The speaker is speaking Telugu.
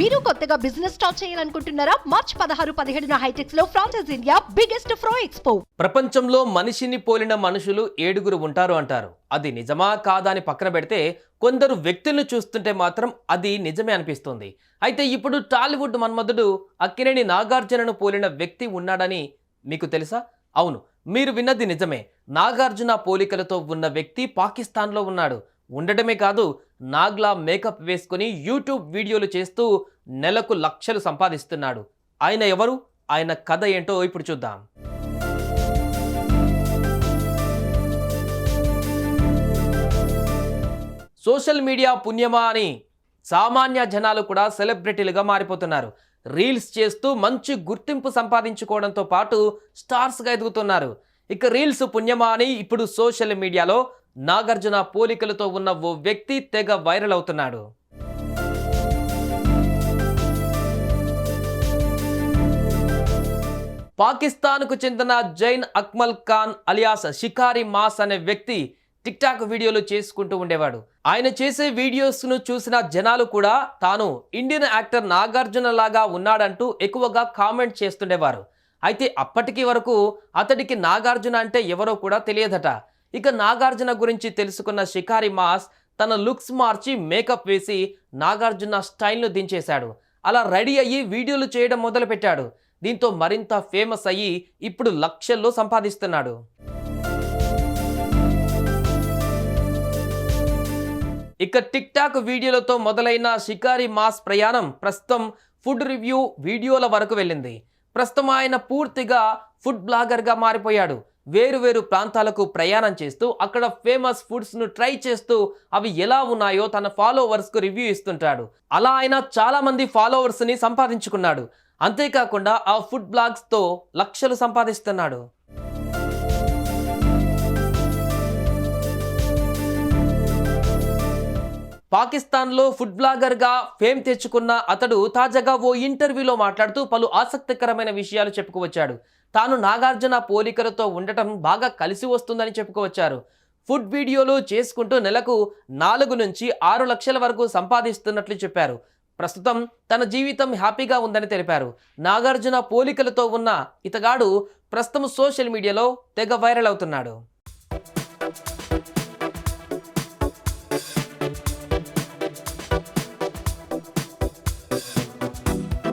మీరు కొత్తగా బిజినెస్ స్టార్ట్ చేయాలనుకుంటున్నారా? మార్చ్ పదహారు పదిహేడున హైటెక్స్లో ఫ్రాన్సెస్ ఇండియా బిగ్గెస్ట్ ఫ్రో ఎక్స్పో ప్రపంచంలో మనిషిని పోలిన మనుషులు ఏడుగురు ఉంటారు అంటారు. అది నిజమా కాదా అని పక్కన పెడితే కొందరు వ్యక్తులను చూస్తుంటే మాత్రం అది నిజమే అనిపిస్తుంది. అయితే ఇప్పుడు టాలీవుడ్ మన్మధుడు అక్కినేని నాగార్జునను పోలిన వ్యక్తి ఉన్నాడని మీకు తెలుసా? అవును మీరు విన్నది నిజమే. నాగార్జున పోలికలతో ఉన్న వ్యక్తి పాకిస్తాన్లో ఉన్నాడు. ఉండటమే కాదు నాగ్లా మేకప్ వేసుకుని యూట్యూబ్ వీడియోలు చేస్తూ నెలకు లక్షలు సంపాదిస్తున్నాడు. ఆయన ఎవరు? ఆయన కథ ఏంటో ఇప్పుడు చూద్దాం. సోషల్ మీడియా పుణ్యమా అని సామాన్య జనాలు కూడా సెలబ్రిటీలుగా మారిపోతున్నారు. రీల్స్ చేస్తూ మంచి గుర్తింపు సంపాదించుకోవడంతో పాటు స్టార్స్గా ఎదుగుతున్నారు. ఇక రీల్స్ పుణ్యమా అని ఇప్పుడు సోషల్ మీడియాలో నాగార్జున పోలికలతో ఉన్న ఓ వ్యక్తి తెగ వైరల్ అవుతున్నాడు. పాకిస్తాన్కు చెందిన జైన్ అక్మల్ ఖాన్ అలియాస్ షికారి మాస్ అనే వ్యక్తి టిక్టాక్ వీడియోలు చేసుకుంటూ ఉండేవాడు. ఆయన చేసే వీడియోస్ను చూసిన జనాలు కూడా తాను ఇండియన్ యాక్టర్ నాగార్జున లాగా ఉన్నాడంటూ ఎక్కువగా కామెంట్ చేస్తుండేవారు. అయితే అప్పటికి వరకు అతడికి నాగార్జున అంటే ఎవరో కూడా తెలియదట. ఇక నాగార్జున గురించి తెలుసుకున్న షికారి మాస్ తన లుక్స్ మార్చి మేకప్ వేసి నాగార్జున స్టైల్ను దించేశాడు. అలా రెడీ అయ్యి వీడియోలు చేయడం మొదలుపెట్టాడు. దీంతో మరింత ఫేమస్ అయ్యి ఇప్పుడు లక్షల్లో సంపాదిస్తున్నాడు. ఇక టిక్ టాక్ వీడియోలతో మొదలైన షికారి మాస్ ప్రయాణం ప్రస్తుతం ఫుడ్ రివ్యూ వీడియోల వరకు వెళ్ళింది. ప్రస్తుతం ఆయన పూర్తిగా ఫుడ్ బ్లాగర్గా మారిపోయాడు. వేరు వేరు ప్రాంతాలకు ప్రయాణం చేస్తూ అక్కడ ఫేమస్ ఫుడ్స్ను ట్రై చేస్తూ అవి ఎలా ఉన్నాయో తన ఫాలోవర్స్కు రివ్యూ ఇస్తుంటాడు. అలా ఆయన చాలామంది ఫాలోవర్స్ని సంపాదించుకున్నాడు. అంతేకాకుండా ఆ ఫుడ్ బ్లాగ్స్తో లక్షలు సంపాదిస్తున్నాడు. పాకిస్తాన్లో ఫుడ్ బ్లాగర్గా ఫేమ్ తెచ్చుకున్న అతడు తాజాగా ఓ ఇంటర్వ్యూలో మాట్లాడుతూ పలు ఆసక్తికరమైన విషయాలు చెప్పుకువచ్చాడు. తాను నాగార్జున పోలికలతో ఉండటం బాగా కలిసి వస్తుందని చెప్పుకోవచ్చారు. ఫుడ్ వీడియోలు చేసుకుంటూ నెలకు నాలుగు నుంచి ఆరు లక్షల వరకు సంపాదిస్తున్నట్లు చెప్పారు. ప్రస్తుతం తన జీవితం హ్యాపీగా ఉందని తెలిపారు. నాగార్జున పోలికలతో ఉన్న ఇతగాడు ప్రస్తుతం సోషల్ మీడియాలో తెగ వైరల్ అవుతున్నాడు.